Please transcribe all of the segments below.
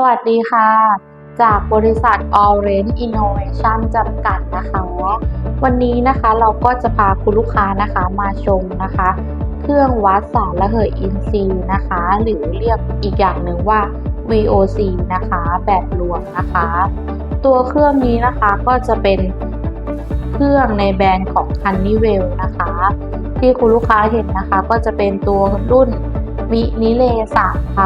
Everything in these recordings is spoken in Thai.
สวัสดีค่ะ จากบริษัท Orange Innovation จำกัดนะคะ วันนี้นะคะเราก็จะพาคุณลูกค้านะคะมาชมนะคะ เครื่องวัดสารระเหยอินทรีย์นะคะ หรือเรียกอีกอย่างหนึ่งว่า VOC นะคะ แบบรวมนะคะ ตัวเครื่องนี้นะคะก็จะเป็นเครื่องในแบรนด์ของ Honeywell นะคะ ที่คุณลูกค้าเห็นนะคะก็จะเป็นตัวรุ่นมินิเล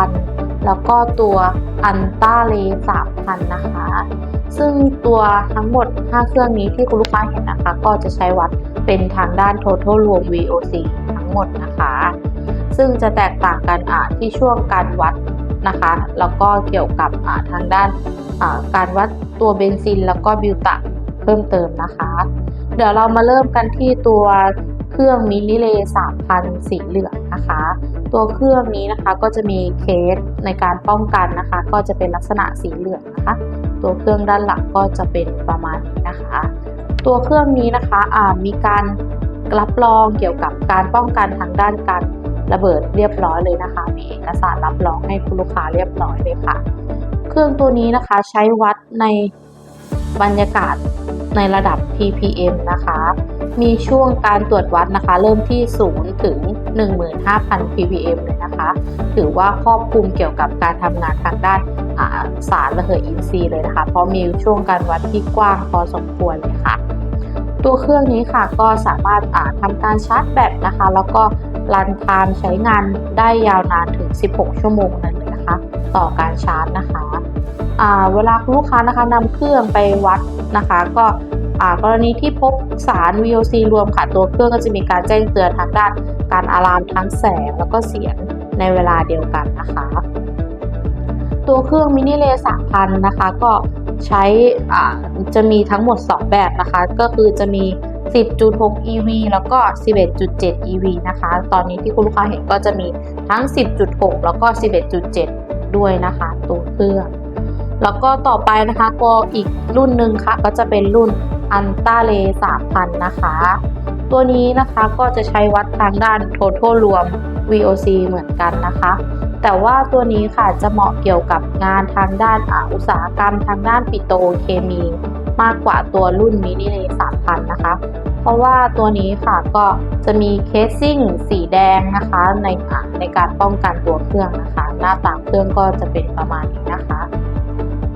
3,000 แล้วก็ตัวอันต้าเลส3,000นะคะ ซึ่งตัวทั้งหมด 5 เครื่องนี้ที่คุณลูกค้าเห็นนะคะ ก็จะใช้วัดเป็นทางด้าน total รวม VOC ทั้งหมดนะคะ ซึ่งจะแตกต่างกันอ่าที่ช่วงการวัดนะคะ แล้วก็เกี่ยวกับทางด้านการวัดตัวเบนซิน แล้วก็บิวตะเพิ่มเติมนะคะ เดี๋ยวเรามาเริ่มกันที่ตัวเครื่องมินิเล3,000สีเหลืองนะคะ ตัวเครื่องนี้นะคะก็จะมีเคสในการป้องกันนะคะ ก็จะเป็นลักษณะสีเหลืองนะคะ ตัวเครื่องด้านหลังก็จะเป็นประมาณนี้นะคะ ตัวเครื่องนี้นะคะมีการรับรองเกี่ยวกับการป้องกันทางด้านการระเบิดเรียบร้อยเลยนะคะ มีเอกสารรับรองให้คุณลูกค้าเรียบร้อยเลยค่ะ เครื่องตัวนี้นะคะใช้วัดในบรรยากาศในระดับ ppm นะคะ มีช่วงการตรวจวัดนะคะ เริ่มที่0ถึง 15,000 ppm เลยนะคะ ถือว่าครอบคลุมเกี่ยวกับการทำงานทางด้านาสารระเหยอินทรีย์เลยนะคะ เพราะมีช่วงการวัดที่กว้างพอสมควรเลยค่ะ ตัวเครื่องนี้ค่ะก็สามารถอ่าทำการชาร์จแบตนะคะ แล้วก็รันไทม์ใช้งานได้ยาวนานถึง 16 ชั่วโมงเลยนะคะ ต่อการชาร์จนะคะเวลาลูกค้านะคะนำเครื่องไปวัดนะคะ ก็ กรณีที่พบสาร VOC รวมค่ะตัวเครื่องก็จะมีการแจ้งเตือนทางด้านการอะลามทั้งแสงแล้วก็เสียงในเวลาเดียวกันนะคะ ตัวเครื่องมินิเล3,000นนะคะก็ใช้อ่าจะมีทั้งหมด 2 แบบนะคะ ก็คือจะมี 10.6 EV แล้วก็ 11.7 EV นะคะ ตอนนี้ที่คุณลูกค้าเห็นก็จะมีทั้ง 10.6 แล้วก็ 11.7 ด้วยนะคะ ตัวเครื่อง แล้วก็ต่อไปนะคะก็อีกรุ่นหนึ่งค่ะ ก็จะเป็นรุ่น อันต้าเล3,000 นะคะ ตัวนี้นะคะก็จะใช้วัดทางด้าน total รวม VOC เหมือนกันนะคะ แต่ว่าตัวนี้ค่ะจะเหมาะเกี่ยวกับงานทางด้านอุตสาหกรรมทางด้านปิโตเคมีมากกว่าตัวรุ่นมินิเล3,000 นะคะ เพราะว่าตัวนี้ค่ะก็จะมีเคสซิ่งสีแดงนะคะในในการป้องกันตัวเครื่องนะคะ หน้าตาเครื่องก็จะเป็นประมาณนี้นะคะ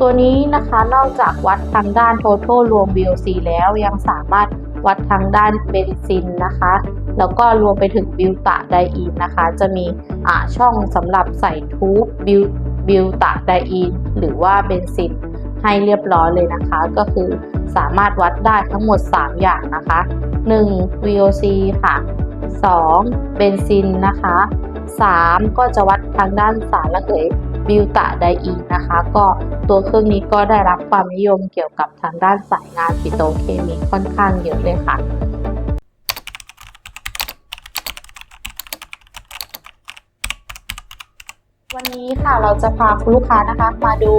ตัวนี้นะคะนอกจากวัดทางด้าน total รวม VOC แล้วยังสามารถวัดทางด้านเบนซินนะคะ แล้วก็รวมไปถึงบิวตะไดอีนนะคะ จะมีอ่าช่องสำหรับใส่ทูบบิวบิวตะไดอีนหรือว่าเบนซินให้เรียบร้อยเลยนะคะ ก็คือสามารถวัดได้ทั้งหมด 3 อย่างนะคะ 1. VOC ค่ะ 2. เบนซินนะคะ 3. ก็จะวัดทางด้านสารระเหย บิวตะไดอีนะคะ ก็ตัวเครื่องนี้ก็ได้รับความนิยมเกี่ยวกับทางด้านสายงานปิโตรเคมีค่อนข้างเยอะเลยค่ะวันนี้ค่ะเราจะพาคุณลูกค้านะคะมาดู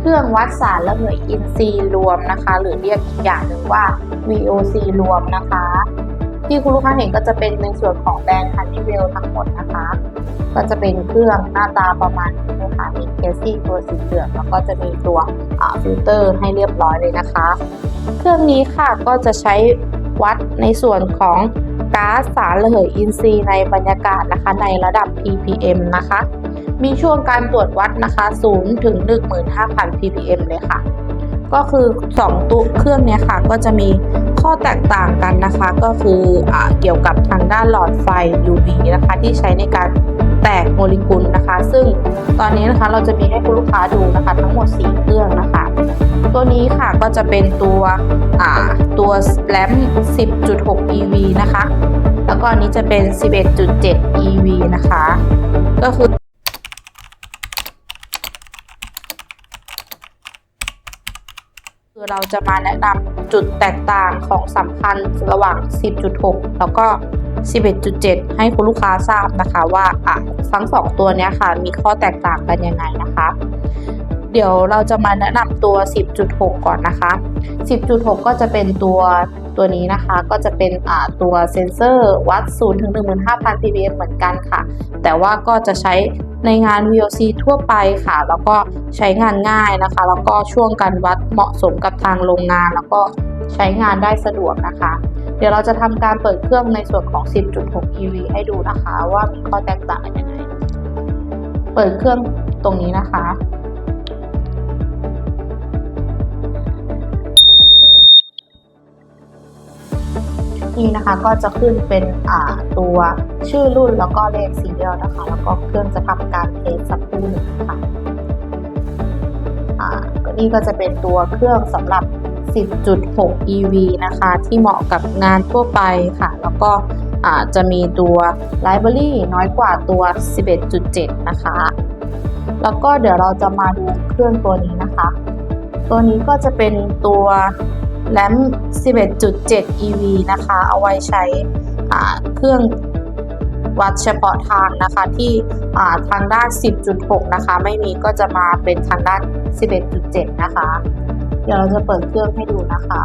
เครื่องวัดสารระเหยอินทรีย์รวมนะคะ หรือเรียกอีกอย่างหนึ่งว่า VOC รวมนะคะ ที่คุณลูกค้าเห็นก็จะเป็นในส่วนของแบรนด์ Honeywell ทั้งหมดนะคะ ก็จะเป็นเครื่องหน้าตาประมาณนี้นะคะมีเคสซิ่ตัวสีเหลืองแล้วก็จะมีตัวฟิลเตอร์ให้เรียบร้อยเลยนะคะ เครื่องนี้ค่ะก็จะใช้วัดในส่วนของก๊าซสารระเหยอินทรีย์ในบรรยากาศนะคะในระดับ ppm นะคะ มีช่วงการตรวจวัดนะคะ 0 ถึง 15,000 ppm เลยค่ะ ก็คือ2ตัวเครื่องเนี้ยค่ะก็จะมีข้อแตกต่างกันนะคะ ก็คืออเกี่ยวกับทางด้านหลอดไฟ UV นะคะ ที่ใช้ในการแตกโมเลกุลนะคะ ซึ่งตอนนี้นะคะเราจะมีให้คุณลูกค้าดูนะคะ ทั้งหมด 4 เครื่องนะคะ ตัวนี้ค่ะก็จะเป็นตัวตัวแรม10.6 EV นะคะ แล้วก็อันนี้จะเป็น 11.7 EV นะคะ ก็คือ คือเราจะมาแนะนำจุดแตกต่างของสำคัญระหว่าง 10.6 แล้วก็ 11.7 ให้คุณลูกค้าทราบนะคะว่าอะทั้งสองตัวเนี้ยค่ะ มีข้อแตกต่างกันยังไงนะคะ เดี๋ยวเราจะมาแนะนำตัว 10.6 ก่อนนะคะ 10.6 ก็จะเป็นตัว ตัวนี้นะคะก็จะเป็นตัวเซนเซอร์วัด 0 ถึง 15,000 ppm เหมือนกันค่ะ แต่ว่าก็จะใช้ในงาน VOC ทั่วไปค่ะ แล้วก็ใช้งานง่ายนะคะ แล้วก็ช่วงการวัดเหมาะสมกับทางโรงงาน แล้วก็ใช้งานได้สะดวกนะคะ เดี๋ยวเราจะทำการเปิดเครื่องในส่วนของ 10.6 EV ให้ดูนะคะ ว่ามีข้อแตกต่างยังไง เปิดเครื่องตรงนี้นะคะ นี่นะคะ ก็จะขึ้นเป็นตัวชื่อรุ่นแล้วก็เลขซีเรียลนะคะ แล้วก็เครื่องจะทำการเทสสักครู่หนึ่งนะคะอ่าก็นี่ก็จะเป็นตัวเครื่องสำหรับ 10.6 EV นะคะ ที่เหมาะกับงานทั่วไปค่ะ แล้วก็จะมีตัว Library น้อยกว่าตัว 11.7 นะคะ แล้วก็เดี๋ยวเราจะมาดูเครื่องตัวนี้นะคะ ตัวนี้ก็จะเป็นตัว แรม11.7 EV นะคะ เอาไว้ใช้เครื่องวัดเฉพาะทางนะคะที่ทางด้าน 10.6 นะคะ ไม่มีก็จะมาเป็นทางด้าน 11.7 นะคะ เดี๋ยวเราจะเปิดเครื่องให้ดูนะคะ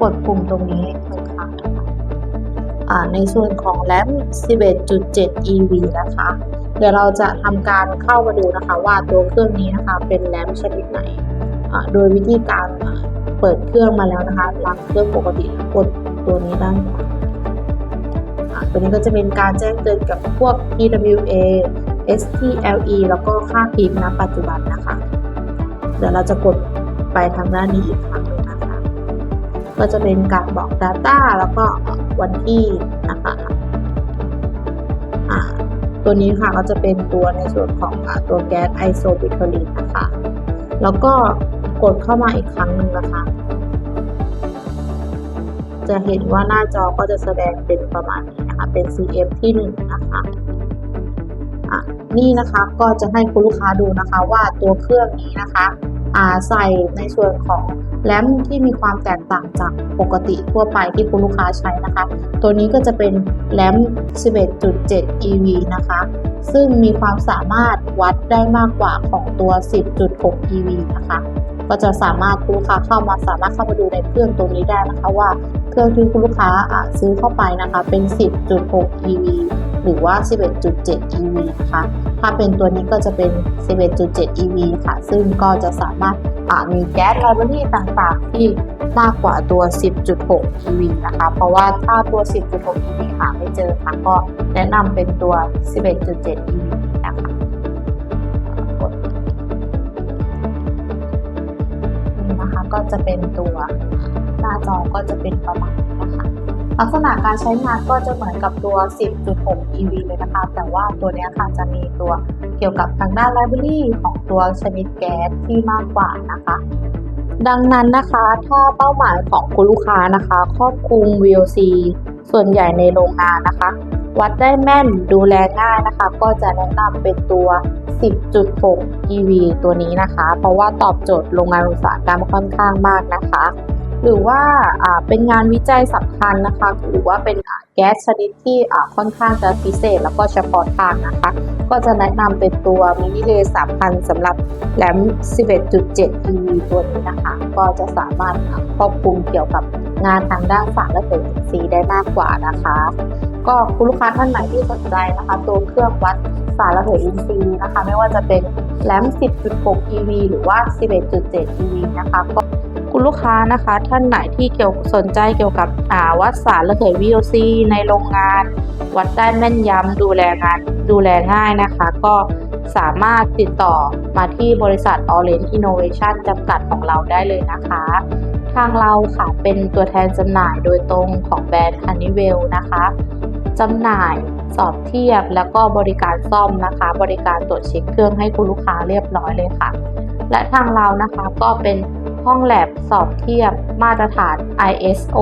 กดปุ่มตรงนี้หนึ่งครั้งนะในส่วนของแรม11.7 EV นะคะ เดี๋ยวเราจะทำการเข้ามาดูนะคะว่าตัวเครื่องนี้นะคะเป็นแรมชนิดไหน โดยวิธีการ เปิดเครื่องมาแล้วนะคะรันเครื่องปกติกดตัวนี้ด้านขวาตัวนี้ก็จะเป็นการแจ้งเตือนกับพวก PWA STLE แล้วก็ค่าพิมพ์ณปัจจุบันนะคะ เดี๋ยวเราจะกดไปทางด้านนี้อีกครั้งหนึงนะคะ ก็จะเป็นการบอก Data แล้วก็วันที่นะคะตัวนี้ค่ะก็จะเป็นตัวในส่วนของอตัวแก๊สไอโซบิโทลินนะคะ แล้วก็ กดเข้ามาอีกครั้งหนึ่งนะคะ จะเห็นว่าหน้าจอก็จะแสดงเป็นประมาณนี้นะคะ เป็น CF ที่1นะคะอะนี่นะคะก็จะให้คุณลูกค้าดูนะคะว่าตัวเครื่องนี้นะคะอ่าใส่ในส่วนของแรมที่มีความแตกต่างจากปกติทั่วไปที่คุณลูกค้าใช้นะคะ ตัวนี้ก็จะเป็นแรม11.7 EV นะคะ ซึ่งมีความสามารถวัดได้มากกว่าของตัว 10.6 EV นะคะ ก็จะสามารถคุณลูกค้าเข้ามาสามารถเข้ามาดูในเครื่องตัวนี้ได้นะคะว่าเครื่องที่คุณลูกค้าซื้อเข้าไปนะคะเป็น 10.6 EV หรือว่า 11.7 EV นะคะถ้าเป็นตัวนี้ก็จะเป็น 11.7 EV ค่ะ ซึ่งก็จะสามารถมีแก๊สไลบรารีต่างๆ ที่มากกว่าตัว 10.6 EV นะคะ เพราะว่าถ้าตัว 10.6 EV หาไม่เจอค่ะก็แนะนำเป็นตัว 11.7 EV นะคะ จะเป็นตัวหน้าจอก็จะเป็นประมาณนี้นะคะ ลักษณะการใช้งานก็จะเหมือนกับตัว 10.6 EV เลยนะคะ แต่ว่าตัวนี้ค่ะจะมีตัวเกี่ยวกับทางด้าน library ของตัวชนิดแก๊สที่มากกว่านะคะดังนั้นนะคะถ้าเป้าหมายของคุณลูกค้านะคะ ครอบคลุม VOC ส่วนใหญ่ในโรงงานนะคะ วัดได้แม่นดูแลง่ายนะคะ ก็จะแนะนำเป็นตัว 10.6 EV ตัวนี้นะคะ เพราะว่าตอบโจทย์โรงงานอุตสาหกรรมค่อนข้างมากนะคะ หรือว่าเป็นงานวิจัยสำคัญนะคะหรือว่าเป็นแก๊สชนิดที่ค่อนข้างจะพิเศษ แล้วก็เฉพาะทางนะคะ ก็จะแนะนำเป็นตัวมินิเลย์3,000สำหรับแรม11.7 EV ตัวนี้นะคะ ก็จะสามารถครอบคลุมเกี่ยวกับงานทางด้านสารและเสริมสีได้มากกว่านะคะ ก็คุณลูกค้าท่านไหนที่สนใจนะคะ ตัวเครื่องวัด สารระเหยอินทรีย์นะคะ ไม่ว่าจะเป็นแรม10.6 EV หรือว่า 11.7 EV นะคะก็คุณลูกค้านะคะท่านไหนที่เกี่ยวสนใจเกี่ยวกับวัดสารระเหย VOC ในโรงงาน วัดได้แม่นยำดูแลงานดูแลง่ายนะคะ ก็สามารถติดต่อมาที่บริษัท Orange Innovation จำกัดของเราได้เลยนะคะ ทางเราค่ะเป็นตัวแทนจำหน่ายโดยตรงของแบรนด์ Honeywell นะคะ จำหน่ายสอบเทียบแล้วก็บริการซ่อมนะคะ บริการตรวจเช็คเครื่องให้คุณลูกค้าเรียบร้อยเลยค่ะ และทางเรานะคะก็เป็นห้องแลบสอบเทียบมาตรฐาน ISO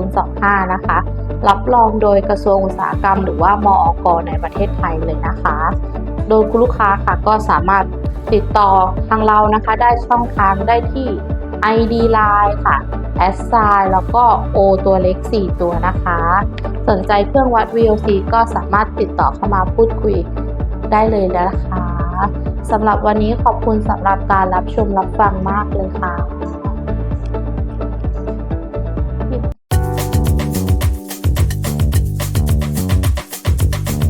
17025 นะคะ รับรองโดยกระทรวงอุตสาหกรรม หรือว่ามออกในประเทศไทยเลยนะคะ โดยคุณลูกค้าค่ะก็สามารถติดต่อทางเรานะคะ ได้ช่องทางได้ที่ ID Line ค่ะ S s i แล้วก็ O ตัวเล็ก 4 ตัวนะคะ สนใจเครื่องวัด VOC ก็สามารถติดต่อเข้ามาพูดคุยได้เลยนะคะสำหรับวันนี้ขอบคุณสำหรับการรับชมรับฟังมากเลยค่ะ